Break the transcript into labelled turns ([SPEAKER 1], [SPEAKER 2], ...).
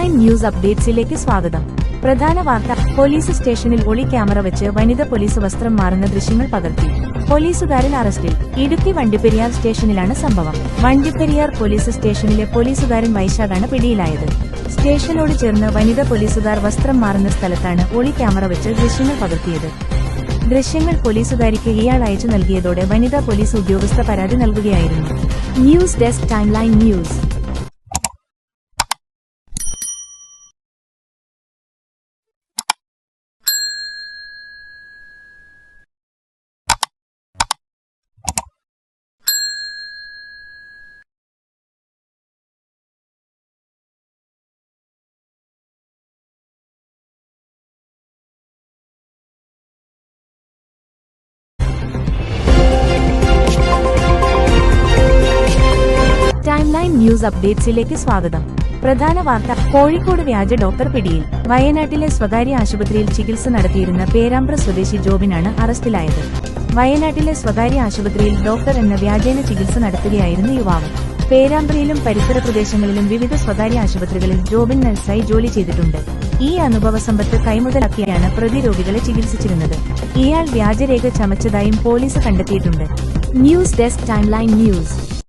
[SPEAKER 1] Line news അപ്ഡേറ്റ്സിലേക്ക് സ്വാഗതം. പ്രധാന വാർത്ത പോലീസ് സ്റ്റേഷനിൽ ഒളി ക്യാമറ വെച്ച് വനിത പോലീസ് വസ്ത്രം മാറുന്ന ദൃശ്യങ്ങൾ പകർത്തി. പോലീസുകാരൻ അറസ്റ്റിൽ. ഇടുക്കി വണ്ടിപ്പെരിയാർ സ്റ്റേഷനിലാണ് സംഭവം. വണ്ടിപ്പെരിയാർ പോലീസ് സ്റ്റേഷനിലെ പോലീസുകാരൻ വൈശാഖാണ് പിടിയിലായത്. സ്റ്റേഷനോട് ചേർന്ന് വനിത പോലീസുകാർ വസ്ത്രം മാറുന്ന സ്ഥലത്താണ് ഒളി ക്യാമറ വെച്ച് ദൃശ്യങ്ങൾ പകർത്തിയത്. ദൃശ്യങ്ങൾ പോലീസുകാരിക്ക് ഇയാൾ അയച്ചു നൽകിയതോടെ വനിതാ പോലീസ് ഉദ്യോഗസ്ഥ പരാതി നൽകുകയായിരുന്നു. News desk timeline news. Timeline news അപ്ഡേറ്റ്സിലേക്ക് സ്വാഗതം. പ്രധാന വാർത്ത കോഴിക്കോട് വ്യാജ ഡോക്ടർ പിടിയിൽ. വയനാട്ടിലെ സ്വകാര്യ ആശുപത്രിയിൽ ചികിത്സ നടത്തിയിരുന്ന പേരാമ്പ്ര സ്വദേശി ജോബിനാണ് അറസ്റ്റിലായത്. വയനാട്ടിലെ സ്വകാര്യ ആശുപത്രിയിൽ ഡോക്ടർ എന്ന വ്യാജേന ചികിത്സ നടത്തുകയായിരുന്നു യുവാവ്. പേരാമ്പ്രയിലും പരിസര പ്രദേശങ്ങളിലും വിവിധ സ്വകാര്യ ആശുപത്രികളിൽ ജോബിൻ നഴ്സായി ജോലി ചെയ്തിട്ടുണ്ട്. ഈ അനുഭവ സമ്പത്ത് കൈമുതലാക്കിയാണ് പ്രതി രോഗികളെ ചികിത്സിച്ചിരുന്നത്. ഇയാൾ വ്യാജരേഖ ചമച്ചതായും പോലീസ് കണ്ടെത്തിയിട്ടുണ്ട്. News desk timeline news.